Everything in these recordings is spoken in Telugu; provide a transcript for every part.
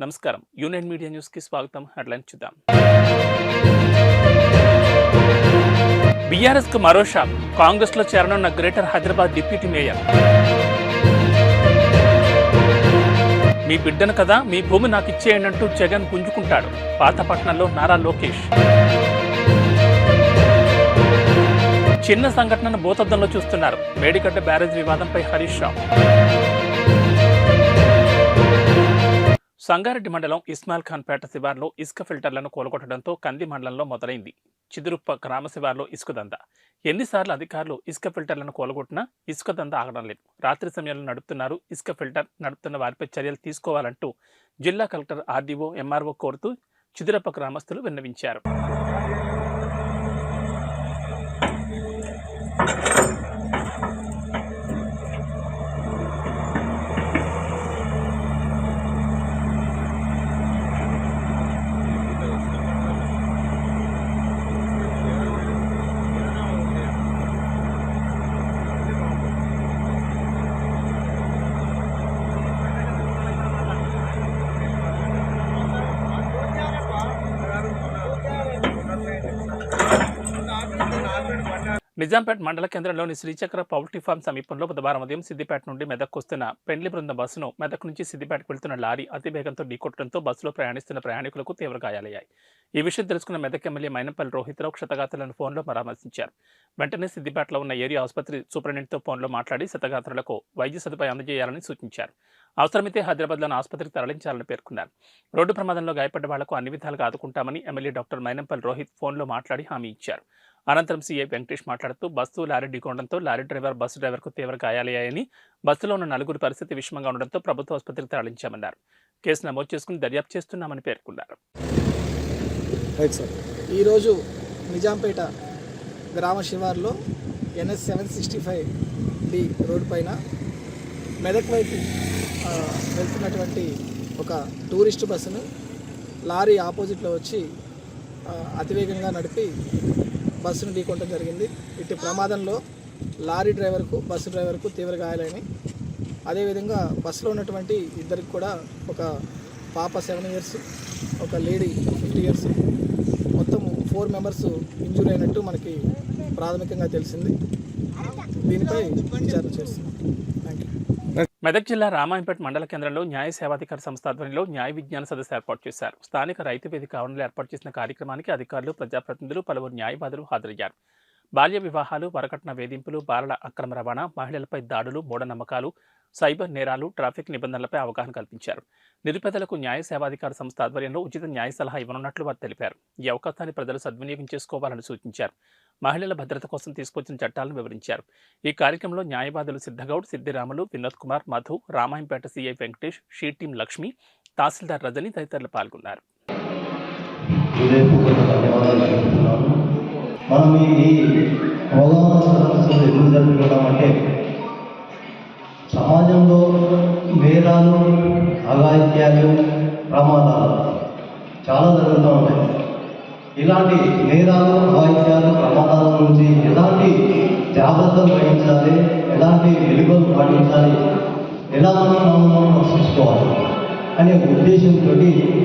నమస్కారం. యూనియన్ మీడియా న్యూస్కి స్వాగతం. హెడ్లైన్ చూద్దాం. బీఆర్ఎస్కు మరో షాక్. కాంగ్రెస్లో చేరనున్న గ్రేటర్ హైదరాబాద్ డిప్యూటీ మేయర్. మీ బిడ్డను కదా మీ భూమి నాకు ఇచ్చేయండి అంటూ జగన్ గుంజుకుంటాడు. పాతపట్నంలో నారా లోకేష్. చిన్న సంఘటనను భూతద్దంలో చూస్తున్నారు. మేడిగడ్డ బ్యారేజ్ వివాదంపై హరీష్ రావు. సంగారెడ్డి మండలం ఇస్మాయిల్ ఖాన్ పేట శివార్లో ఇసుక ఫిల్టర్లను కూలగొట్టడంతో కంది మండలంలో మొదలైంది. చిదురుప్ప గ్రామ శివార్లో ఇసుక దంద. ఎన్నిసార్లు అధికారులు ఇసుక ఫిల్టర్లను కూలగొట్టినా ఇసుక దంద ఆగడం లేదు. రాత్రి సమయంలో నడుపుతున్నారు ఇసుక ఫిల్టర్ నడుపుతున్న వారిపై చర్యలు తీసుకోవాలంటూ జిల్లా కలెక్టర్ ఆర్డీఓ ఎంఆర్ఓ కోరుతూ చిదురప్ప గ్రామస్తులు విన్నవించారు. నిజాంపేట్ మండల కేంద్రంలోని శ్రీచక్ర పౌల్ట్రీ ఫార్మ్ సమీపంలో బుధవారం ఉదయం సిద్దిపేట నుండి మెదక్కు వస్తున్న పెండ్లి బృందం బస్సును మెదక్ నుంచి సిద్దిపేటకు వెళ్తున్న లారీ అతివేగంతో ఢీకొట్టడంతో బస్సులో ప్రయాణిస్తున్న ప్రయాణికులకు తీవ్ర గాయాలయ్యాయి. ఈ విషయం తెలుసుకున్న మెదక్ ఎమ్మెల్యే మైనంపల్లి రోహిత్రావు క్షతగాత్రులను ఫోన్లో పరామర్శించారు. వెంటనే సిద్దిపేటలో ఉన్న ఏరియా ఆసుపత్రి సూపరింటెండెంట్తో ఫోన్లో మాట్లాడి శతగాత్రులకు వైద్య సదుపాయం అందజేయాలని సూచించారు. అవసరమైతే హైదరాబాద్లోని ఆసుపత్రికి తరలించాలని పేర్కొన్నారు. రోడ్డు ప్రమాదంలో గాయపడ్డ వాళ్ళకు అన్ని విధాలుగా ఆదుకుంటామని ఎమ్మెల్యే డాక్టర్ మైనంపల్లి రోహిత్ ఫోన్లో మాట్లాడి హామీ ఇచ్చారు. అనంతరం సీఐ వెంకటేష్ మాట్లాడుతూ బస్సు లారీ ఢీకొనడంతో లారీ డ్రైవర్ బస్సు డ్రైవర్కు తీవ్ర గాయాలయ్యాయని బస్సులో ఉన్న నలుగురు పరిస్థితి విషమంగా ఉండడంతో ప్రభుత్వ ఆసుపత్రికి తరలించామన్నారు. కేసు నమోదు చేసుకుని దర్యాప్తు చేస్తున్నామని పేర్కొన్నారు. Right sir. ఈరోజు నిజాంపేట గ్రామ శివార్లో NS seven sixty five D road పైన మెదక్ వైపు వెళ్తున్నటువంటి ఒక టూరిస్ట్ బస్సును లారీ ఆపోజిట్లో వచ్చి అతివేగంగా నడిపి బస్సును ఢీకొనడం జరిగింది. ఇటు ప్రమాదంలో లారీ డ్రైవర్కు బస్సు డ్రైవర్కు తీవ్ర గాయాలని అదేవిధంగా బస్సులో ఉన్నటువంటి ఇద్దరికి కూడా ఒక పాప సెవెన్ ఇయర్స్ ఒక లేడీ ఫిఫ్టీ ఇయర్స్. మొత్తం ఫోర్ మెంబర్స్ ఇంజూరీ అయినట్టు మనకి ప్రాథమికంగా తెలిసింది. దీనిపై విచారణ చేస్తున్నాం. మెదక్ జిల్లా రామాయంపేట మండల కేంద్రంలో న్యాయ సేవాధికార సంస్థ ఆధ్వర్యంలో న్యాయ విజ్ఞాన సదస్సు ఏర్పాటు చేశారు. స్థానిక రైతు వేదిక ఆవరణలో ఏర్పాటు చేసిన కార్యక్రమానికి అధికారులు ప్రజాప్రతినిధులు పలువురు న్యాయవాదులు హాజరయ్యారు. బాల్య వివాహాలు వరకట్న వేధింపులు బాలల అక్రమ రవాణా మహిళలపై దాడులు మూఢనమ్మకాలు సైబర్ నేరాలు ట్రాఫిక్ నిబంధనలపై అవగాహన కల్పించారు. నిరుపేదలకు న్యాయ సేవాధికార సంస్థ ఆధ్వర్యంలో ఉచిత న్యాయ సలహా ఇవ్వనున్నట్లు వారు తెలిపారు. ఈ అవకాశాన్ని ప్రజలు సద్వినియోగం చేసుకోవాలని సూచించారు. మహిళల భద్రత కోసం తీసుకొచ్చిన చట్టాలను వివరించారు. ఈ కార్యక్రమంలో న్యాయవాదులు Siddhagoud Siddiramulu Vinod Kumar Madhu Ramayampet CI Venkatesh she team Lakshmi tahsildar Rajani తదితరులు పాల్గొన్నారు. మనం ఈ ఎందుకు జరుపుకుంటామంటే సమాజంలో నేరాలు అగాయిత్యాలు ప్రమాదాలు చాలా జరుగుతూ ఉన్నాయి. ఇలాంటి నేరాలు అఘాయిత్యాలు ప్రమాదాల నుంచి ఎలాంటి జాగ్రత్తలు వహించాలి? ఎలాంటి వెలుగులు పాటించాలి? ఎలా మనం మనం రక్షించుకోవాలి అనే ఉద్దేశంతో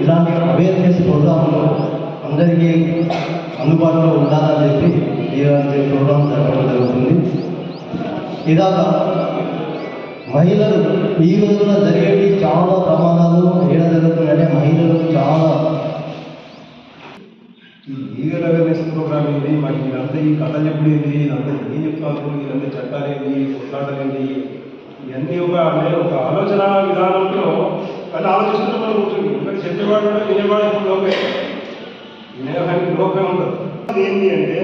ఇలాంటి అవేర్నెస్ ప్రోగ్రాంలు అందరికీ అందుబాటులో ఉండాలని చెప్పి ఈ ప్రోగ్రాం జరగడం జరుగుతుంది. ఇలాగా మహిళలు ఈ రోజున జరిగేవి చాలా ప్రమాదాలు ఏడ జరుగుతున్నాయంటే మహిళలు చాలా అవేర్నెస్ ప్రోగ్రామ్ ఏంటి మరి ఇదంతా ఈ కథలు ఎప్పుడు ఏంటి ఇదంతా ఏం చెప్తారు? ఇదంతా చట్టాలు ఏంటి కొట్లాటలు ఏంటి ఇవన్నీ ఒక అనే ఒక ఆలోచన విధానంలో అది ఆలోచిస్తున్న మనం కూర్చుంది ఎందుకంటే చెప్పేవాడు వినేవాడు ఇప్పుడు లోపే. వినేవాడికి లోకే ఉండదు. అది ఏంటి అంటే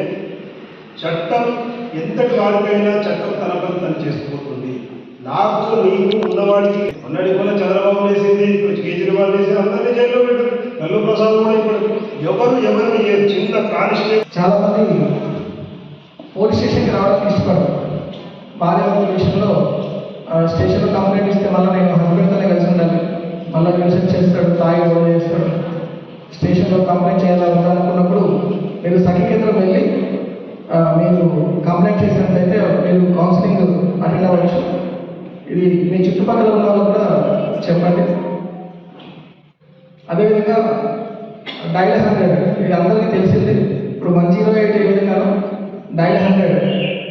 చట్టం ఎంత వారికైనా చట్టం తన పని తను చేసుకుపోతుంది నాకు నీకు ఉన్నవాడికి. మొన్నటి కూడా చంద్రబాబు వేసింది కేజ్రీవాల్ వేసింది అందరినీ జైల్లో పెట్టారు. నల్లు ప్రసాద్ కూడా ఇప్పుడు ఎవరు ఎవరిని చిన్న కానిస్టేబుల్ చాలా మంది పోలీస్ స్టేషన్కి రావడానికి ఇష్టపడరు. భార్య విషయంలో స్టేషన్లో కంప్లైంట్ ఇస్తే మళ్ళీ నేను హస్బెండ్తోనే కలిసి ఉండాలి. మళ్ళీ న్యూసెన్స్ చేస్తాడు తాగి గొడవ చేస్తాడు. స్టేషన్లో కంప్లైంట్ చేయాలని ఉండాలనుకున్నప్పుడు మీరు సఖీ కేంద్రం వెళ్ళి మీరు కంప్లైంట్ చేసినట్లయితే మీరు కౌన్సిలింగ్ అటెండ్ అవ్వచ్చు. ఇది మీ చుట్టుపక్కల ఉన్న వాళ్ళు కూడా చెప్పండి. అదేవిధంగా డైల్ హండ్రెడ్ ఇది అందరికీ తెలిసింది. ఇప్పుడు వన్ జీరో ఎయిట్ ఏ విధంగా డైల్ హండ్రెడ్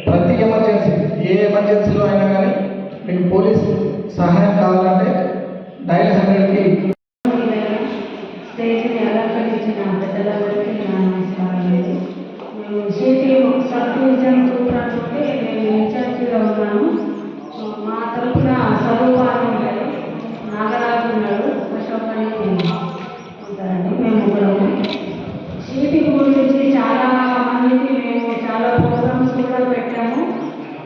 ప్రతి ఎమర్జెన్సీ ఏ ఎమర్జెన్సీలో అయినా కానీ మీకు పోలీస్ సహాయం కావాలంటే డైల్ హండ్రెడ్కి స్టేజ్ని అలంకరించిన పెద్దలందరికీ మేము సబ్ సూపరానికి నేను ఇన్ఛార్జిగా ఉన్నాను మా తరఫున స్వరూపాన్ని ఉంటారు నాగరాజు ఉన్నాడు అశోక్ అని ఉంటారండి మేము ముగ్గురము సిటీ గురించి చాలా మందికి మేము చాలా ప్రోగ్రామ్స్ కూడా పెట్టాము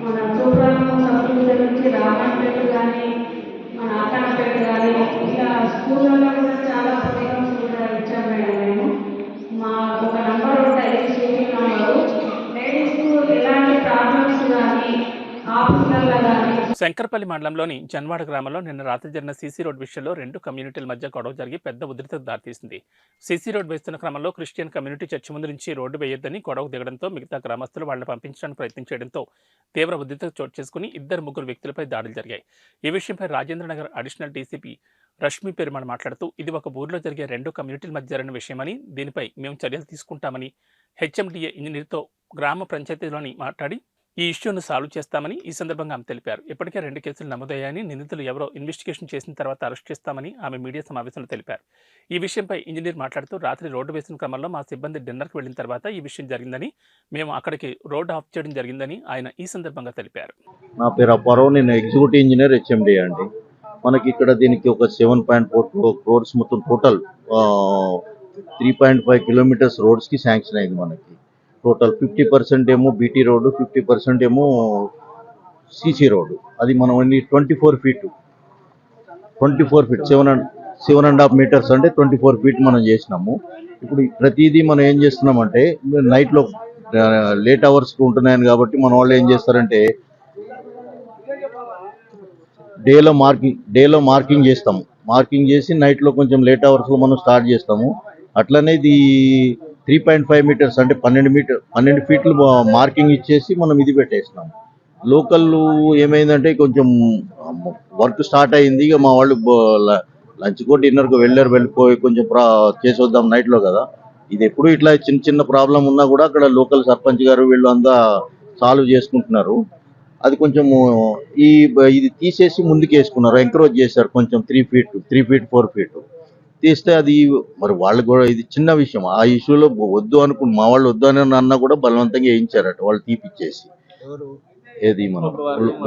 మన సూపరాం సబ్ డివిజన్ నుంచి రామన్పేట కానీ మన అక్కడపేట కానీ ఇలా స్కూళ్ళలో కూడా చాలా ప్రోగ్రామ్స్ కూడా ఇచ్చాం మేడం మేము మా ఒక నంబర్ ఉంటుంది సిటీ నంబరు లేడీస్కు ఎలాంటి ప్రాబ్లమ్స్ కానీ ఆఫీసులలో కానీ శంకర్పల్లి మండలంలోని జన్వాడ గ్రామంలో నిన్న రాత్రి జరిగిన సీసీ రోడ్ విషయంలో రెండు కమ్యూనిటీల మధ్య గొడవ జరిగి పెద్ద ఉధృతకు దారితీసింది. సీసీ రోడ్ వేస్తున్న క్రమంలో క్రిస్టియన్ కమ్యూనిటీ చర్చి ముందు నుంచి రోడ్డు వేయొద్దని గొడవకు దిగడంతో మిగతా గ్రామస్తులు వాళ్ళని పంపించడానికి ప్రయత్నించడంతో తీవ్ర ఉధృతకు చోటు చేసుకుని ఇద్దరు ముగ్గురు వ్యక్తులపై దాడులు జరిగాయి. ఈ విషయంపై రాజేంద్రనగర్ అడిషనల్ డీసీపీ రష్మి పెరుమాళ్ మాట్లాడుతూ ఇది ఒక ఊర్లో జరిగే రెండు కమ్యూనిటీల మధ్య జరిగిన విషయమని దీనిపై మేము చర్యలు తీసుకుంటామని హెచ్ఎండిఏ ఇంజనీర్తో గ్రామ పంచాయతీలోని మాట్లాడి ఈ ఇష్యూను సాల్వ్ చేస్తామని ఈ సందర్భంగా ఆమె తెలిపారు. ఇప్పటికే రెండు కేసులు నమోదయ్యాయని నిందితులు ఎవరో ఇన్వెస్టిగేషన్ చేసిన తర్వాత అరెస్ట్ చేస్తామని ఆమె మీడియా సమావేశంలో తెలిపారు. ఈ విషయంపై ఇంజనీర్ మాట్లాడుతూ రాత్రి రోడ్డు వేసిన క్రమంలో మా సిబ్బంది డిన్నర్కి వెళ్ళిన తర్వాత ఈ విషయం జరిగిందని మేము అక్కడికి రోడ్డు ఆఫ్ చేయడం జరిగిందని ఆయన ఈ సందర్భంగా తెలిపారు. నా పేరు అప్పారావు నేను ఎగ్జిక్యూటివ్ ఇంజనీర్ హెచ్ఎండి అండి. మనకి ఇక్కడ దీనికి ఒక సెవెన్ పాయింట్ ఫోర్ క్రోర్స్ మొత్తం total three point five kilometres రోడ్స్కి sanction అయింది మనకి. టోటల్ ఫిఫ్టీ పర్సెంట్ ఏమో బీటీ రోడ్డు ఫిఫ్టీ పర్సెంట్ ఏమో సీసీ రోడ్డు. అది మనం అన్ని twenty four feet. Twenty four feet seven and seven and half metres అంటే ట్వంటీ ఫోర్ ఫీట్ మనం చేసినాము. ఇప్పుడు ప్రతిదీ మనం ఏం చేస్తున్నామంటే నైట్లో లేట్ అవర్స్కి ఉంటున్నాయని కాబట్టి మన వాళ్ళు ఏం చేస్తారంటే డేలో మార్కింగ్ డేలో మార్కింగ్ చేస్తాము. మార్కింగ్ చేసి నైట్లో కొంచెం లేట్ అవర్స్లో మనం స్టార్ట్ చేస్తాము. అట్లనే ఇది త్రీ పాయింట్ ఫైవ్ మీటర్స్ అంటే పన్నెండు మీటర్ పన్నెండు ఫీట్లు మార్కింగ్ ఇచ్చేసి మనం ఇది పెట్టేసినాం. లోకల్ ఏమైందంటే కొంచెం వర్క్ స్టార్ట్ అయింది. ఇక మా వాళ్ళు లంచ్ కోటి డిన్నర్కి వెళ్ళారు వెళ్ళిపోయి కొంచెం ప్రా చేసి వద్దాం నైట్లో కదా. ఇది ఎప్పుడు ఇట్లా చిన్న చిన్న ప్రాబ్లం ఉన్నా కూడా అక్కడ లోకల్ సర్పంచ్ గారు వీళ్ళు అంతా సాల్వ్ చేసుకుంటున్నారు. అది కొంచెము ఈ ఇది తీసేసి ముందుకు వేసుకున్నారు ఎంకరేజ్ చేశారు కొంచెం three feet three feet four feet తీస్తే అది మరి వాళ్ళు కూడా ఇది చిన్న విషయం. ఆ ఇష్యూలో వద్దు అనుకుని మా వాళ్ళు వద్దు అని అన్నా కూడా బలవంతంగా వేయించారట వాళ్ళు తీపిచ్చేసి. ఏది మనం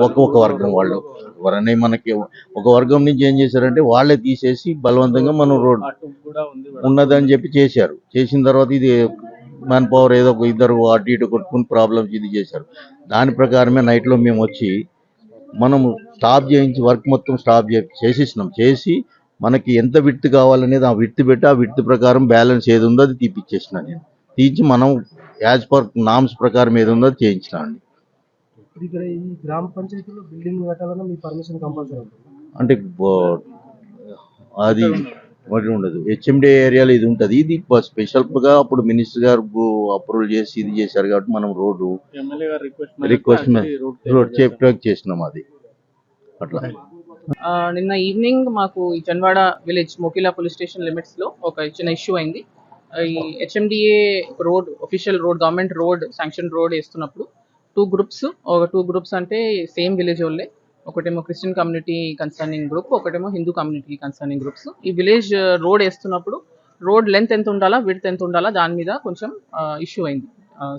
ఒక ఒక వర్గం వాళ్ళు. ఎవరనే మనకి ఒక వర్గం నుంచి ఏం చేశారంటే వాళ్ళే తీసేసి బలవంతంగా మనం రోడ్ ఉన్నదని చెప్పి చేశారు. చేసిన తర్వాత ఇది మ్యాన్ పవర్ ఏదో ఒక ఇద్దరు అటు ఇటు కొట్టుకుని ప్రాబ్లమ్స్ ఇది చేశారు. దాని ప్రకారమే నైట్లో మేము వచ్చి మనము స్టాప్ చేయించి వర్క్ మొత్తం స్టాప్ చే చేసేసినాం. చేసి మనకి ఎంత విడ్త్ కావాలనేది ఆ విడ్త్ పెట్టి ఆ విడ్త్ ప్రకారం బ్యాలెన్స్ ఏది ఉందో అది తీపిచ్చేసిన నేను. తీసి మనం యాజ్ పర్ నామ్స్ ప్రకారం ఏది ఉందో అది చేయించిన అండి. ఇప్పుడు ఇక్కడ ఈ గ్రామ పంచాయతీలో బిల్డింగ్ కట్టాలన్నా మీ పర్మిషన్ కంపల్సరీ అంటే అది మరి ఉండదు. హెచ్ఎండి ఏరియాలో ఇది ఉంటుంది. ఇది స్పెషల్గా అప్పుడు మినిస్టర్ గారు అప్రూవల్ చేసి ఇది చేశారు కాబట్టి మనం రోడ్డు రిక్వెస్ట్ రోడ్ చేసినాం అది. అట్లా. నిన్న ఈవినింగ్ మాకు ఈ Janwada village Mokila police station లిమిట్స్లో ఒక చిన్న ఇష్యూ అయింది. ఈ HMDA road official road government road sanction road వేస్తున్నప్పుడు టూ గ్రూప్స్ ఒక టూ గ్రూప్స్ అంటే సేమ్ విలేజ్ వాళ్ళే ఒకటేమో క్రిస్టియన్ కమ్యూనిటీ కన్సర్నింగ్ గ్రూప్ ఒకటేమో హిందూ కమ్యూనిటీ కన్సర్నింగ్ గ్రూప్స్ ఈ విలేజ్ రోడ్ వేస్తున్నప్పుడు రోడ్ లెంత్ ఎంత ఉండాలా విడ్త్ ఎంత ఉండాలా దాని మీద కొంచెం ఇష్యూ అయింది.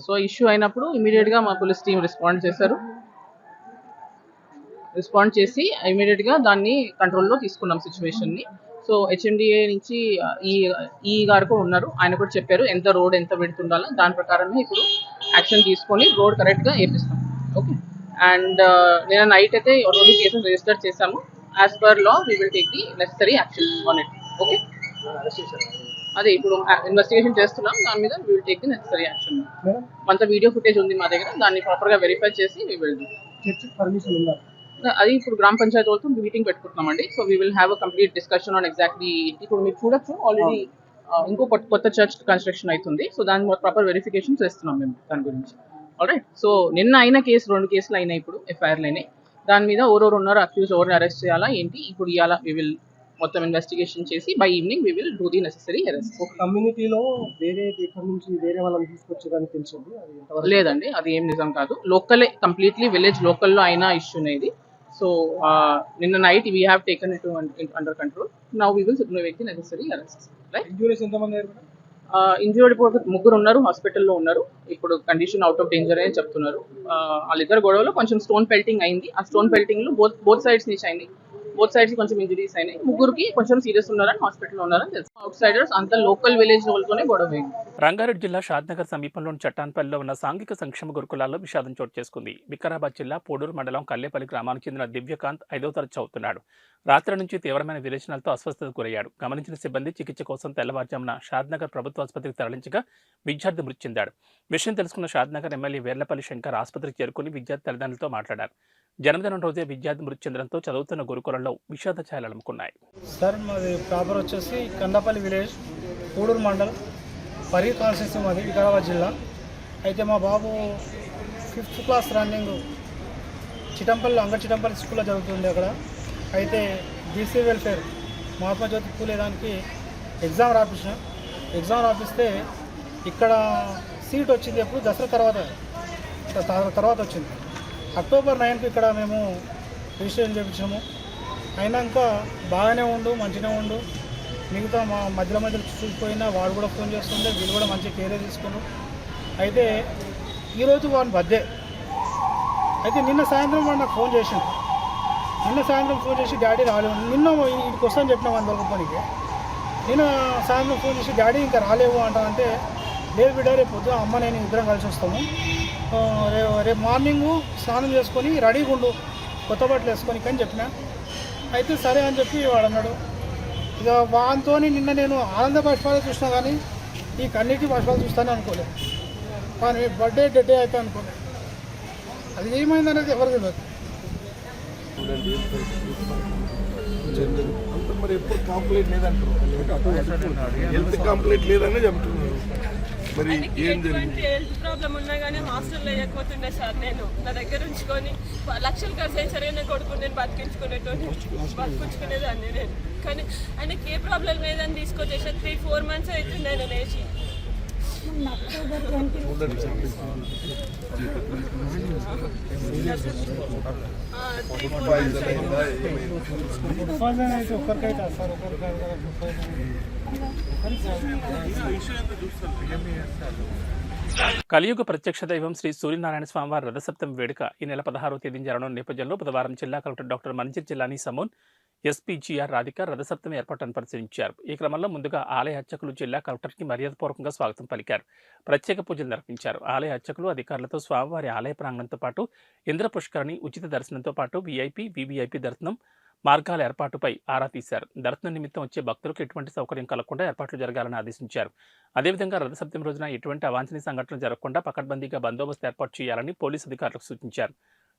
సో ఇష్యూ అయినప్పుడు ఇమీడియట్గా మా పోలీస్ టీం రెస్పాండ్ చేశారు. రెస్పాండ్ చేసి ఇమీడియట్గా దాన్ని కంట్రోల్లో తీసుకున్నాం సిచ్యువేషన్ని సో హెచ్ఎండిఏ నుంచి ఈ ఈ గారు కూడా ఉన్నారు. ఆయన కూడా చెప్పారు ఎంత రోడ్ ఎంత పెడుతుండాలో దాని ప్రకారమే ఇప్పుడు యాక్షన్ తీసుకొని రోడ్ కరెక్ట్గా వేపిస్తాం. ఓకే అండ్ నేను నైట్ అయితే రెండు కేసెస్ రిజిస్టర్ చేశాము. As per law we will take the necessary action on it okay అదే ఇప్పుడు ఇన్వెస్టిగేషన్ చేస్తున్నాం. దాని మీద we will take the necessary action కొంత వీడియో ఫుటేజ్ ఉంది మా దగ్గర. దాన్ని ప్రాపర్గా వెరిఫై చేసి వీ విల్ డూ పర్మిషన్ ఉందా? అది ఇప్పుడు గ్రామ పంచాయతీ వాళ్ళతో meeting పెట్టుకుంటున్నామండి. So we will have a complete discussion on exactly ఇప్పుడు మీరు చూడొచ్చు. ఆల్రెడీ ఇంకో కొత్త కొత్త చర్చ్ కన్స్ట్రక్షన్ అవుతుంది సో దాని ప్రాపర్ వెరిఫికేషన్ చేస్తున్నాం మేము దాని గురించి. ఆల్రైట్ సో నిన్న అయిన కేసు రెండు కేసులు అయినాయి ఇప్పుడు ఎఫ్ఐఆర్లు అయినాయి. దాని మీద ఎవరెవరు ఉన్నారు అక్యూజ్ ఎవరిని అరెస్ట్ చేయాలా ఏంటి? ఇప్పుడు ఇవాళ వి విల్ మొత్తం ఇన్వెస్టిగేషన్ చేసి by evening we will do the necessary arrest ఒక కమ్యూనిటీలో వేరే ఇక్కడ నుంచి వేరే వాళ్ళని తీసుకొచ్చేదని తెలిసింది లేదండి అది ఏం నిజం కాదు. లోకలే కంప్లీట్లీ విలేజ్ లోకల్లో అయిన ఇష్యూనే ఇది సో నిన్న night we have taken it under control now we will make the necessary arrest right injuries ఎంతమంది? ఇంజూర్డ్ ఇప్పుడు ముగ్గురు ఉన్నారు హాస్పిటల్లో ఉన్నారు. ఇప్పుడు కండిషన్ అవుట్ ఆఫ్ డేంజర్ అని చెప్తున్నారు. ఆ, వాళ్ళిద్దరు గొడవలో కొంచెం స్టోన్ పెల్టింగ్ అయింది. ఆ స్టోన్ పెల్టింగ్లో బోత్ బోత్ సైడ్స్ నుంచి అయింది. బోత్ సైడ్స్ కొంచెం ఇంజరీస్ అయినాయి. ముగ్గురికి కొంచెం సీరియస్ ఉన్నారని హాస్పిటల్లో ఉన్నారని తెలుసు. అవుట్ సైడర్స్ అంత లోకల్ విలేజ్ వాళ్ళతోనే గొడవ రంగారెడ్డి జిల్లా షాద్నగర్ సమీపంలోని చట్టాన్పల్లిలో ఉన్న సాంఘిక సంక్షేమ గురుకులాల్లో విషాదం చోటు చేసుకుంది. వికారాబాద్ జిల్లా పోడూరు మండలం కల్లేపల్లి గ్రామానికి చెందిన దివ్యకాంత్ ఐదో తరచు అవుతున్నాడు రాత్రి నుంచి తీవ్రమైన విరేచనాలతో అస్వస్థతకు గురయ్యాడు. గమనించిన సిబ్బంది చికిత్స కోసం తెల్లవారుజామున షాద్నగర్ ప్రభుత్వ ఆసుపత్రికి తరలించగా విద్యార్థి మృతి చెందాడు. విషయం తెలుసుకున్న షాద్నగర్ ఎమ్మెల్యే వేర్లపల్లి శంకర్ ఆసుపత్రికి చేరుకుని విద్యార్థి తల్లిదండ్రులతో మాట్లాడారు. జన్మదినం రోజే విద్యార్థి మృతి చెందడంతో చదువుతున్న గురుకులంలో విషాద ఛాయలు అలుముకున్నాయి సార్ మాది ప్రాపర్ వచ్చేసి కందపల్లి విలేజ్ కూడూరు మండల్ పరీ కాన్స్టిట్యూన్సీ మాది వికారాబాద్ జిల్లా. అయితే మా బాబు ఫిఫ్త్ క్లాస్ రన్నింగ్ చిటంపల్లి అంగ చిటంపల్లి స్కూల్లో చదువుతుంది అక్కడ. అయితే బీసీ వెల్ఫేర్ మహాత్మా జ్యోతి పూలే దానికి ఎగ్జామ్ రాపించిన ఎగ్జామ్ రాపిస్తే ఇక్కడ సీట్ వచ్చింది ఎప్పుడు దసరా తర్వాత తర్వాత వచ్చింది. అక్టోబర్ నైన్త్ ఇక్కడ మేము రిజిస్ట్రేషన్ చేయించాము అయినాక బాగానే ఉండు మంచిగా ఉండు. మిగతా మా మధ్యలో మధ్యలో చూసిపోయినా వాడు కూడా ఫోన్ చేస్తుండే వీళ్ళు కూడా మంచి కేరే తీసుకున్నారు అయితే ఈరోజు వాడిని బర్త్డే. అయితే నిన్న సాయంత్రం వాడు నాకు ఫోన్ చేసిండు. నిన్న సాయంత్రం ఫోన్ చేసి డాడీ రాలేవు నిన్న ఇంటికి వస్తాను చెప్పిన వంద వరకు పనికి. నిన్న సాయంత్రం ఫోన్ చేసి డాడీ ఇంకా రాలేవు అంటా అంటే లేదు బిడ్డ రేపు పొద్దున అమ్మ నేను ఇద్దరం కలిసి వస్తాము. రేపు మార్నింగ్ స్నానం చేసుకొని రెడీగా ఉండు కొత్త బట్టలు వేసుకొని అని చెప్పిన. అయితే సరే అని చెప్పి వాడు అన్నాడు. ఇక వానితో నిన్న నేను ఆనంద బాష్పాలు చూసినా కానీ ఈ కన్నీటి బాష్పాలు చూస్తానే అనుకోలేదు కానీ బర్త్డే డెడ్ అయితే అనుకోలేదు అది ఏమైందనేది ఎవరు తెలియదు మరి ఎప్పుడు కంప్లైంట్ లేదంటారు? హెల్త్ కంప్లైంట్ లేదని చెప్తున్నారు. మరి ఏం జరిగింది? హెల్త్ ప్రాబ్లం ఉన్నా కానీ హాస్టల్లో వేయకపోతుండే సార్ నేను. నా దగ్గర ఉంచుకొని లక్షలు ఖర్చు అయిన సరే నేను కొడుకుని నేను బతికించుకునేటోని బతికించుకునేదాన్ని నేను. కానీ ఆయనకి ఏ ప్రాబ్లం లేదని తీసుకొచ్చేసి త్రీ ఫోర్ మంత్స్ అవుతుంది ఆయన లేచి. ఒక్కరికైతే సార్ ఒక్కరికైతే కలియుగ ప్రత్యక్ష దైవం శ్రీ సూర్యనారాయణ స్వామివారి రథసప్తమి వేడుక ఈ నెల పదహారవ తేదీన జరగనున్న నేపథ్యంలో బుధవారం జిల్లా కలెక్టర్ డాక్టర్ మంజిర్ జిల్లాని సమోన్ ఎస్పీజీఆర్ రాధిక రథసప్తమి ఏర్పాట్లను పరిశీలించారు. ఈ క్రమంలో ముందుగా ఆలయ అర్చకులు జిల్లా కలెక్టర్కి మర్యాదపూర్వకంగా స్వాగతం పలికారు. ప్రత్యేక పూజలు నిర్వహించారు. ఆలయ అర్చకులు అధికారులతో స్వామివారి ఆలయ ప్రాంగణంతో పాటు ఇంద్ర పుష్కరిణి ఉచిత దర్శనంతో పాటు వీఐపీ వీవీఐపీ దర్శనం మార్గాల ఏర్పాటుపై ఆరా తీశారు. దర్శనం నిమిత్తం వచ్చే భక్తులకు ఎటువంటి సౌకర్యం కలగకుండా ఏర్పాట్లు జరగాలని ఆదేశించారు. అదేవిధంగా రథ రోజున ఎటువంటి అవాంఛనీయ సంఘటనలు జరగకుండా పకడ్బందీగా బందోబస్తు ఏర్పాటు చేయాలని పోలీసు అధికారులకు సూచించారు.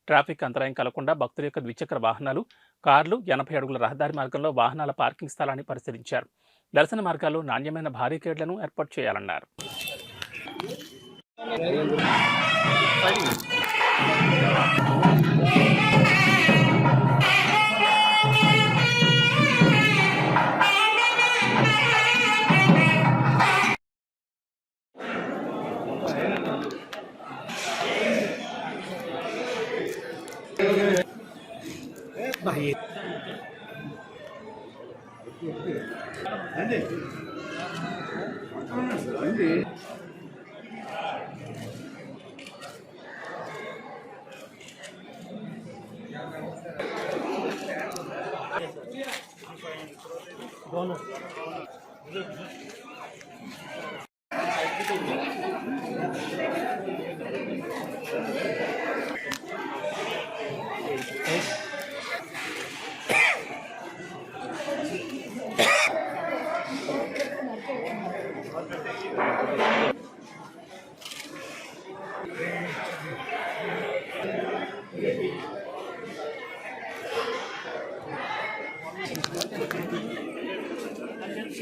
ట్రాఫిక్ అంతరాయం కలగకుండా భక్తుల యొక్క ద్విచక్ర వాహనాలు కార్లు ఎనభై అడుగుల రహదారి మార్గంలో వాహనాల పార్కింగ్ స్థలాన్ని పరిశీలించారు. దర్శన మార్గాల్లో నాణ్యమైన భారీ కేడ్లను ఏర్పాటు చేయాలన్నారు. Thank you. bahaya. Nanti. Nanti. Bonus.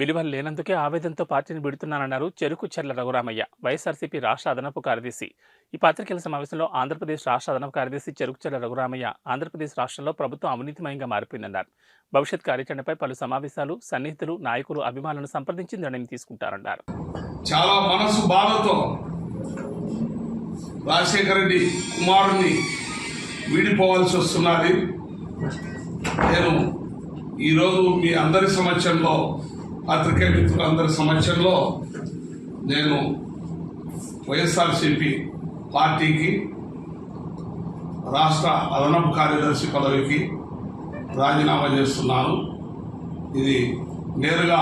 విలువలు లేనందుకే ఆవేదనతో పార్టీని విడుతున్నానన్నారు చెరుకు చెర్ల రఘురామయ్య. వైఎస్ఆర్సీపీ రాష్ట్ర అదనపు కార్యదర్శి. ఈ పత్రికల సమావేశంలో ఆంధ్రప్రదేశ్ రాష్ట్ర అదనపు కార్యదర్శి చెరుకు చెర్ల రఘురామయ్య ఆంధ్రప్రదేశ్ రాష్ట్రంలో ప్రభుత్వం అవినీతిమయంగా మారిపోయిందన్నారు. భవిష్యత్ కార్యాచరణపై పలు సమావేశాలు సన్నిహితులు నాయకులు అభిమానులను సంప్రదించి నిర్ణయం తీసుకుంటారన్నారు. చాలా మనసు బాధతో రాజశేఖర రెడ్డి కుమారుని వీడిపోవాల్సి వస్తున్నది. నేను ఈరోజు మీ అందరి సమక్షంలో పత్రికా మిత్రులందరి సమక్షంలో నేను వైఎస్ఆర్సిపి పార్టీకి రాష్ట్ర అదనపు కార్యదర్శి పదవికి రాజీనామా చేస్తున్నాను. ఇది నేరుగా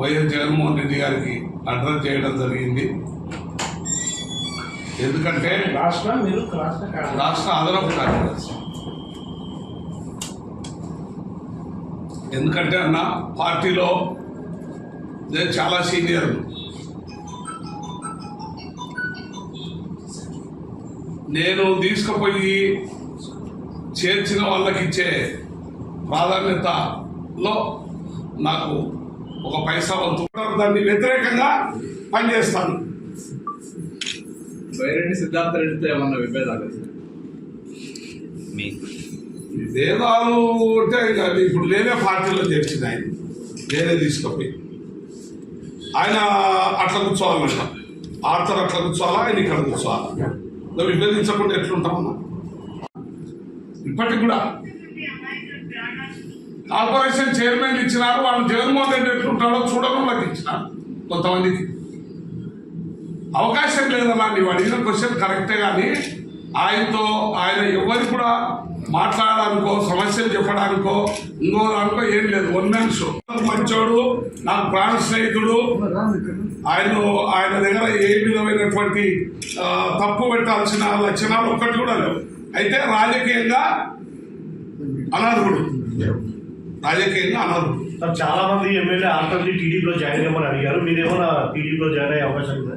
వైఎస్ జగన్మోహన్ రెడ్డి గారికి అడ్రస్ చేయడం జరిగింది. ఎందుకంటే రాష్ట్ర మీరు రాష్ట్ర కార్యదర్శి. రాష్ట్ర అదనపు కార్యదర్శి. ఎందుకంటే అన్న పార్టీలో నేను చాలా సీనియర్. నేను తీసుకుపోయి చేర్చిన వాళ్ళకి ఇచ్చే ప్రాధాన్యతలో నాకు ఒక పైసా వంతు దాన్ని వ్యతిరేకంగా పనిచేస్తాను. బైరెడ్డి సిద్ధార్థ రెడ్డితో ఏమన్నా విభేదాలు? వేదాలు అంటే అది ఇప్పుడు నేనే పార్టీలో చేర్చింది ఆయన. నేనే తీసుకుపోయి. ఆయన అట్లా కూర్చోవాలంట ఆర్థర్ అట్లా కూర్చోవాలా ఆయన ఇక్కడ కూర్చోవాలా? నువ్వు విభేదించకుండా ఎట్లుంటామన్నా ఇప్పటికి కూడా. కార్పొరేషన్ చైర్మన్ ఇచ్చినారు వాళ్ళు జగన్మోహన్ రెడ్డి ఎట్లుంటాడో చూడకుండా ఇచ్చినారు కొంతమందికి. అవకాశం లేదన్నా నీవు అడిగిన క్వశ్చన్ కరెక్టే కానీ ఆయనతో ఆయన ఎవరికి కూడా మాట్లాడడానికో సమస్యలు చెప్పడానికో ఇంకో దానికో ఏం లేదు. వన్ మ్యాన్ షో మంచోడు నాకు ప్రాణ స్నేహితుడు. ఆయన ఆయన దగ్గర ఏ విధమైనటువంటి తప్పు పెట్టాల్సిన లక్షణాలు ఒక్కటి కూడా లేవు. అయితే రాజకీయంగా అనర్హుడు రాజకీయంగా అనర్హుడు చాలా మంది ఎమ్మెల్యే ఆల్టర్నేట్ టీడీపీలో జాయిన్ అవ్వమని అడిగారు. మీరేమన్నా టీడీపీలో జాయిన్ అయ్యే అవకాశం ఉందా?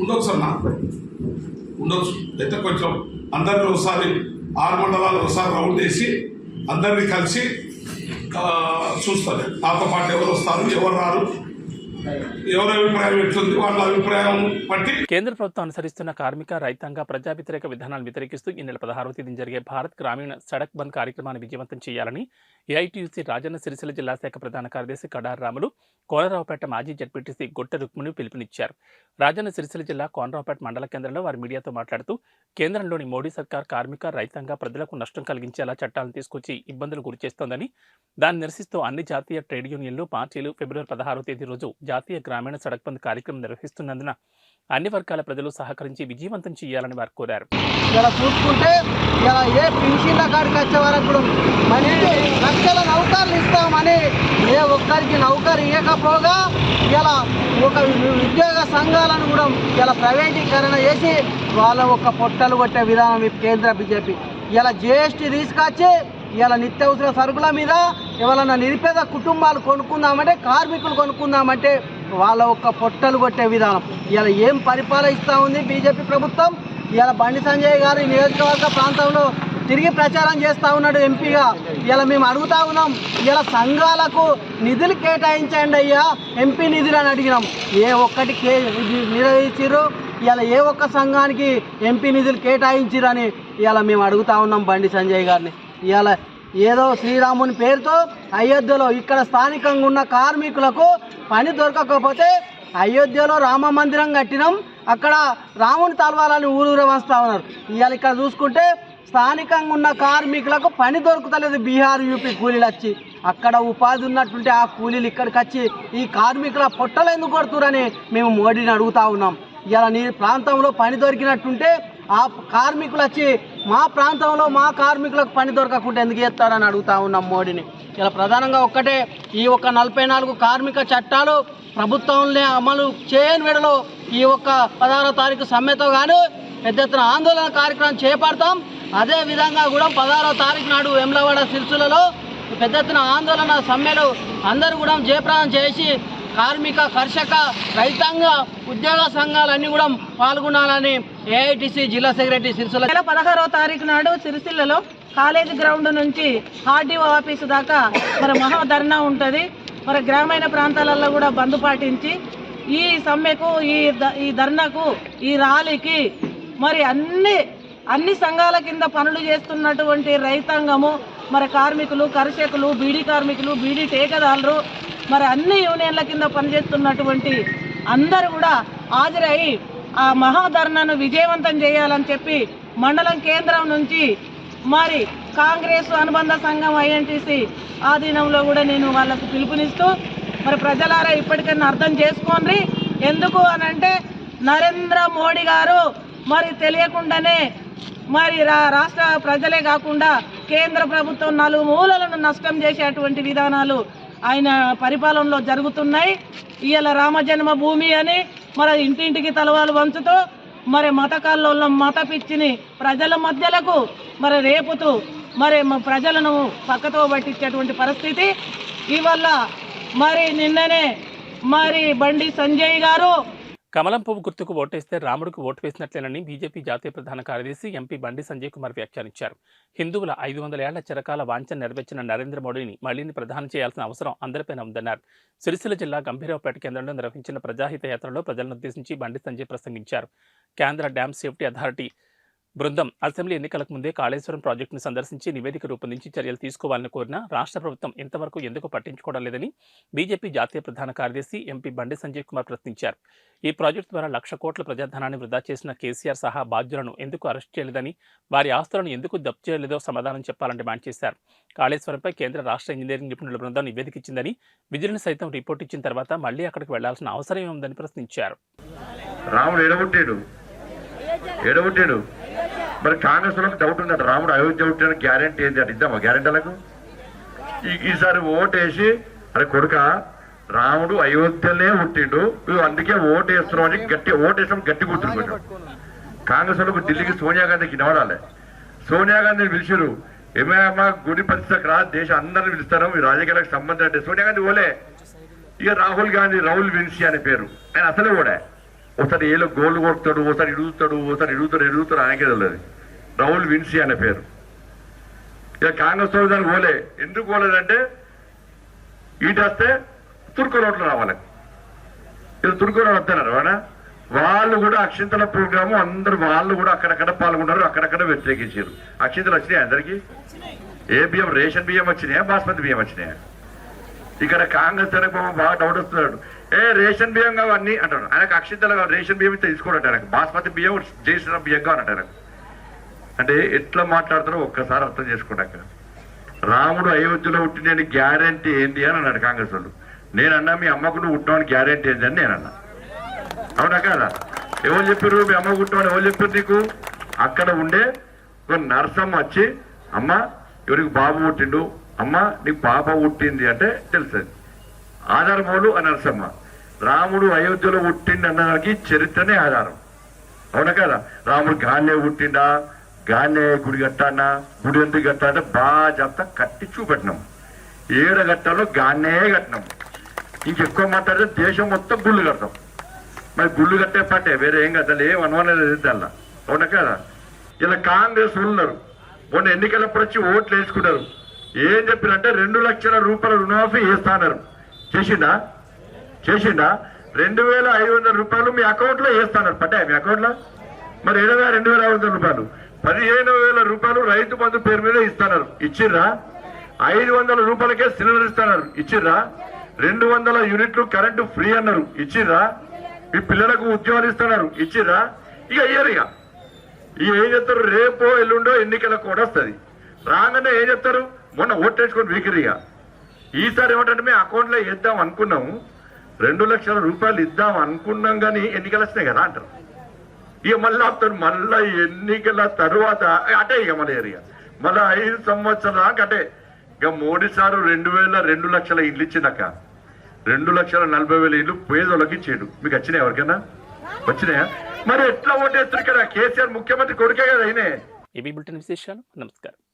ఉండొచ్చు అన్న. ఉండొచ్చు. అయితే కొంచెం అందరిని ఒకసారి ఆరు మండలాలు ఒకసారి రౌండ్ వేసి అందరినీ కలిసి ఆ, చూస్తుంది నాతో పాటు ఎవరు వస్తారు ఎవరు రారు కేంద్ర ప్రభుత్వం అనుసరిస్తున్న కార్మిక రైతాంగ ప్రజా వ్యతిరేక విధానాలను వ్యతిరేకిస్తూ ఈ నెల పదహారవ తేదీన జరిగే భారత్ గ్రామీణ సడక్ బంద్ కార్యక్రమాన్ని విజయవంతం చేయాలని ఏఐటీయూసీ రాజన్న సిరిసిల్ల జిల్లా శాఖ ప్రధాన కార్యదర్శి కడార్ రాములు కోనరావుపేట మాజీ జడ్పీటీసీ గొట్టె రుక్మిణి పిలుపునిచ్చారు. రాజన్న సిరిసిల్ల జిల్లా కోనరావుపేట మండల కేంద్రంలో వారు మీడియాతో మాట్లాడుతూ కేంద్రంలోని మోడీ సర్కార్ కార్మిక రైతాంగ ప్రజలకు నష్టం కలిగించేలా చట్టాలను తీసుకొచ్చి ఇబ్బందులు గురిచేస్తోందని దాన్ని నిరసిస్తూ అన్ని జాతీయ ట్రేడ్ యూనియన్లు పార్టీలు ఫిబ్రవరి పదహారో తేదీ రోజు జాతీయ గ్రామీణ సడక్ బంద్ కార్యక్రమం నిర్వహిస్తున్నందున అన్ని వర్గాల ప్రజలు సహకరించి విజయవంతం చేయాలని వారు కోరారు. ఇలా చూసుకుంటే ఇలా ఏ పెన్షన్ల కాడికి వచ్చే వరకు కూడా మనిషి లక్షల నౌకర్లు ఇస్తామని ఏ ఒక్కరికి నౌకరు ఇవ్వకపోగా ఇలా ఒక ఉద్యోగ సంఘాలను కూడా ఇలా ప్రైవేటీకరణ చేసి వాళ్ళ ఒక పొట్టలు కొట్టే విధానం కేంద్ర బీజేపీ. ఇలా జిఎస్టీ తీసుకొచ్చి ఇలా నిత్యావసర సరుకుల మీద ఎవరన్నా నిరుపేద కుటుంబాలు కొనుక్కుందామంటే కార్మికులు కొనుక్కుందామంటే వాళ్ళ ఒక్క పొట్టలు కొట్టే విధానం. ఇలా ఏం పరిపాలిస్తూ ఉంది బీజేపీ ప్రభుత్వం? ఇలా బండి సంజయ్ గారు ఈ నియోజకవర్గ ప్రాంతంలో తిరిగి ప్రచారం చేస్తూ ఉన్నాడు ఎంపీగా. ఇలా మేము అడుగుతా ఉన్నాం ఇలా సంఘాలకు నిధులు కేటాయించండి అయ్యా ఎంపీ నిధులు అని అడిగినాం. ఏ ఒక్కటి కే నిర్వహించారు ఇలా ఏ ఒక్క సంఘానికి ఎంపీ నిధులు కేటాయించిరని ఇలా మేము అడుగుతా ఉన్నాం బండి సంజయ్ గారిని. ఇవాళ ఏదో శ్రీరాముని పేరుతో అయోధ్యలో ఇక్కడ స్థానికంగా ఉన్న కార్మికులకు పని దొరకకపోతే అయోధ్యలో రామ మందిరం కట్టినాం. అక్కడ రాముని తలవాలని ఊరూర వస్తూ ఉన్నారు. ఇవాళ ఇక్కడ చూసుకుంటే స్థానికంగా ఉన్న కార్మికులకు పని దొరుకుతలేదు బీహార్ యూపీ కూలీలు వచ్చి. అక్కడ ఉపాధి ఉన్నట్టుంటే ఆ కూలీలు ఇక్కడికి వచ్చి ఈ కార్మికుల పొట్టలు ఎందుకు కొడుతురని మేము మోడీని అడుగుతా ఉన్నాం. ఇలా నీ ప్రాంతంలో పని దొరికినట్టుంటే ఆ కార్మికులు వచ్చి మా ప్రాంతంలో మా కార్మికులకు పని దొరకకుండా ఎందుకు చేస్తారని అడుగుతా ఉన్నాం మోడీని. ఇలా ప్రధానంగా ఒక్కటే ఈ ఒక్క నలభై నాలుగు కార్మిక చట్టాలు ప్రభుత్వంలో అమలు చేయని వేళలో ఈ ఒక్క పదహారో తారీఖు సమ్మెతో కానీ పెద్ద ఎత్తున ఆందోళన కార్యక్రమం చేపడతాం. అదే విధంగా కూడా పదహారో తారీఖు నాడు వెమ్లవాడ సిరిసులలో పెద్ద ఎత్తున ఆందోళన సమ్మెలు అందరూ కూడా జయప్రదం చేసి కార్మిక కర్షక రైతాంగ ఉద్యోగ సంఘాలన్నీ కూడా పాల్గొనాలని ఏఐటిసి జిల్లా సెక్రటరీ సిరిసిల్ల నెల పదహారవ తారీఖు నాడు సిరిసిల్లలో కాలేజీ గ్రౌండ్ నుంచి ఆర్డీఓ ఆఫీసు దాకా మరి మహాధర్నా ఉంటుంది. మరి గ్రామీణ ప్రాంతాలలో కూడా బంద్ పాటించి ఈ సమ్మెకు ఈ ఈ ధర్నాకు ఈ ర్యాలీకి మరి అన్ని అన్ని సంఘాల కింద పనులు చేస్తున్నటువంటి రైతాంగము మరి కార్మికులు కర్షకులు బీడీ కార్మికులు బీడీ టేకదారులు మరి అన్ని యూనియన్ల కింద పనిచేస్తున్నటువంటి అందరూ కూడా హాజరై ఆ మహాధర్నాను విజయవంతం చేయాలని చెప్పి మండలం కేంద్రం నుంచి మరి కాంగ్రెస్ అనుబంధ సంఘం ఐఎన్టీసీ ఆధీనంలో కూడా నేను వాళ్ళకు పిలుపునిస్తూ మరి ప్రజలారా ఇప్పటికైనా అర్థం చేసుకోండి. ఎందుకు అని అంటే నరేంద్ర మోడీ గారు మరి తెలియకుండానే మరి రా- రాష్ట్ర ప్రజలే కాకుండా కేంద్ర ప్రభుత్వం నాలుగు మూలలను నష్టం చేసేటువంటి విధానాలు ఆయన పరిపాలనలో జరుగుతున్నాయి. ఇవాళ రామజన్మ భూమి అని మరి ఇంటింటికి తలవాలు వంచుతూ మరి మత కల్లోలం మత పిచ్చిని ప్రజల మధ్యలకు మరి రేపుతూ మరి ప్రజలను పక్కతో పట్టించేటువంటి పరిస్థితి. ఇవల్ల మరి నిన్ననే మరి బండి సంజయ్ గారు కమలం పువ్వు గుర్తుకు ఓటేస్తే రాముడికి ఓటు వేసినట్లేనని బీజేపీ జాతీయ ప్రధాన కార్యదర్శి ఎంపీ బండి సంజయ్ కుమార్ వ్యాఖ్యానించారు. హిందువుల ఐదు వందల ఏళ్ళ చిరకాల వాంఛన నెరవేర్చిన నరేంద్ర మోడీని మళ్ళీని ప్రధానం చేయాల్సిన అవసరం అందరిపైన ఉందన్నారు. సిరిసిల్ల జిల్లా గంభీరావుపేట కేంద్రంలో నిర్వహించిన ప్రజాహిత యాత్రలో ప్రజలను ఉద్దేశించి బండి సంజయ్ ప్రసంగించారు. కేంద్ర డ్యామ్ సేఫ్టీ అథారిటీ బృందం అసెంబ్లీ ఎన్నికలకు ముందే కాళేశ్వరం ప్రాజెక్టును సందర్శించి నివేదిక రూపొందించి చర్యలు తీసుకోవాలని కోరిన రాష్ట్ర ప్రభుత్వం ఇంతవరకు ఎందుకు పట్టించుకోవడం లేదని బీజేపీ జాతీయ ప్రధాన కార్యదర్శి ఎంపీ బండి సంజయ్ కుమార్ ప్రశ్నించారు. ఈ ప్రాజెక్టు ద్వారా లక్ష కోట్ల ప్రజాధనాన్ని వృధా చేసిన కేసీఆర్ సహా బాధ్యులను ఎందుకు అరెస్ట్ చేయలేదని వారి ఆస్తులను ఎందుకు జప్తు చేయలేదో సమాధానం చెప్పాలని డిమాండ్ చేశారు. కాళేశ్వరంపై కేంద్ర రాష్ట్ర ఇంజనీరింగ్ నిపుణుల బృందం నివేదిక ఇచ్చిందని విజిలెన్స్ సైతం రిపోర్ట్ ఇచ్చిన తర్వాత మళ్ళీ అక్కడికి వెళ్ళాల్సిన అవసరం ఏముందని ప్రశ్నించారు. రాముడు ఎడగొట్టాడు ఎడగొట్టాడు మరి కాంగ్రెస్ వాళ్ళకి డౌట్ ఉందట. రాముడు అయోధ్య పుట్టిన గ్యారెంటీ ఏంటి అంటే. ఇద్దామా? గ్యారెంటీలకు ఈ- ఈసారి ఓటేసి అరే కొడుక రాముడు అయోధ్యలే పుట్టిండు. నువ్వు అందుకే ఓటు వేస్తున్నావు అని గట్టి ఓటు వేసాం గట్టి కూర్చుని కొంచెం కాంగ్రెస్ వాళ్ళకు ఢిల్లీకి సోనియా గాంధీకి నవడాలి సోనియా గాంధీని పిలిచారు ఏమేమా గుడి పరిస్థితికి రా దేశం అందరిని పిలుస్తారు మీ రాజకీయాలకు సంబంధం అంటే సోనియా గాంధీ ఓలే. ఇక రాహుల్ గాంధీ రాహుల్ విన్సీ అనే పేరు. ఆయన అసలే కూడా ఒకసారి ఏలో గోల్డ్ కొడతాడు ఒకసారి ఇడుగుతాడు ఒకసారి ఇడుగుతాడు ఎడుగుతాడు ఆయనకే తెలియదు. రాహుల్ విన్సీ అనే పేరు. ఇక కాంగ్రెస్ వాళ్ళు దానికి పోలే. ఎందుకు పోలేదంటే ఈటేస్తే తుర్కు రోడ్లు రావాలి. ఇది తుర్కు రోడ్ వస్తున్నారు వాడా వాళ్ళు కూడా అక్షింతల ప్రోగ్రాము అందరు వాళ్ళు కూడా అక్కడక్కడ పాల్గొన్నారు అక్కడక్కడ వ్యతిరేకించారు. అక్షింతలు వచ్చినాయి అందరికీ? ఏ బియ్యం రేషన్ బియ్యం వచ్చినాయా బాస్మతి బియ్యం వచ్చినాయా? ఇక్కడ కాంగ్రెస్ ఆయనకు బాగా డౌట్ వస్తున్నాడు. ఏ రేషన్ బియ్యం కావన్నీ అంటాడు ఆయనకు అక్షింతలు కావాలి రేషన్ బియ్యం తీసుకోడట ఆయనకు. బాస్మతి బియ్యం జయశ్రీరామ్ బియ్యం కావాలంట ఆయనకు. అంటే ఎట్లా మాట్లాడతారో ఒక్కసారి అర్థం చేసుకున్నాక రాముడు అయోధ్యలో పుట్టినని గ్యారంటీ ఏంటి అని అన్నాడు కాంగ్రెస్ వాళ్ళు. నేను అన్నా మీ అమ్మకు నువ్వు పుట్టినవాని గ్యారంటీ ఏంటి అని నేను అన్నా అవునా కదా? ఎవరు చెప్పారు మీ అమ్మ పుట్టినవాడు? ఎవరు చెప్పారు నీకు? అక్కడ ఉండే ఒక నర్సమ్మ వచ్చి అమ్మ ఎవరికి బాబు పుట్టిండు? అమ్మ నీకు పాప పుట్టింది అంటే తెలుసు ఆధారమూలు అని నర్సమ్మ. రాముడు అయోధ్యలో పుట్టిండి అన్నదానికి చరిత్రనే ఆధారం. అవునా కదా? రాముడు గాన్నే పుట్టిండా? గాన్నే గుడి కట్టానా? గుడి ఎందుకు కట్టా అంటే బాగా చెప్తా కట్టి చూపెట్టినాం. ఏడ కట్టాలో గాన్నే కట్టినాం. ఇంకెక్కువ మాట్లాడితే దేశం మొత్తం గుళ్ళు కడతాం. మరి గుళ్ళు కట్టే పట్టే వేరే ఏం కట్టాలి? ఏం అనుమానం తెల్ల అవునా కదా? ఇలా కాంగ్రెస్ ఉన్నారు. మొన్న ఎన్నికలప్పుడు వచ్చి ఓట్లు వేసుకున్నారు. ఏం చెప్పినంటే రెండు లక్షల రూపాయల రుణమాఫీ వేస్తాన్నారు చేసిందా చేసిండా? రెండు వేల ఐదు వందల రూపాయలు మీ అకౌంట్లో వేస్తాన్నారు పడ్డాయి మీ అకౌంట్లో మరి ఏడు వేల రెండు వేల ఐదు వందల రూపాయలు. పదిహేను వేల రూపాయలు రైతు బంధు పేరు మీద ఇస్తున్నారు. ఇచ్చిర్రా? ఐదు వందల రూపాయలకే సిలిండర్ ఇస్తున్నారు. ఇచ్చిర్రా? రెండు వందల యూనిట్లు కరెంటు ఫ్రీ అన్నారు. ఇచ్చిర్రా? మీ పిల్లలకు ఉద్యోగాలు ఇస్తున్నారు. ఇచ్చిర్రా? ఇక ఇయ్యరు ఇక. ఇక ఏం చెప్తారు రేపో ఎల్లుండో ఎన్నికలకు కూడా వస్తుంది. రాగానే ఏం చెప్తారు మొన్న ఓటేసుకొని వీకిరు ఇక. ఈసారి ఏమంటే మేము అకౌంట్లో వేద్దాం అనుకున్నాము. రెండు లక్షల రూపాయలు ఇద్దాం అనుకున్నాం కానీ ఎన్నికలు వస్తున్నాయి కదా అంటారు. ఇక మళ్ళీ ఆపుతారు మళ్ళా ఎన్నికల తరువాత అటే ఇక మన ఏరియా. మళ్ళా ఐదు సంవత్సరాల దాకా అటే. ఇక మోడీ సారు రెండు వేల రెండు లక్షల ఇల్లు ఇచ్చినాక రెండు లక్షల నలభై వేల ఇల్లు పేదోళ్ళకి ఇచ్చేడు. మీకు వచ్చినాయి ఎవరికైనా? వచ్చినాయా? మరి ఎట్లా ఓటేస్తారు కదా కేసీఆర్ ముఖ్యమంత్రి కొడుకే కదా అయినే ఏబీ బులెటిన్ విశేషాలు. నమస్కారం.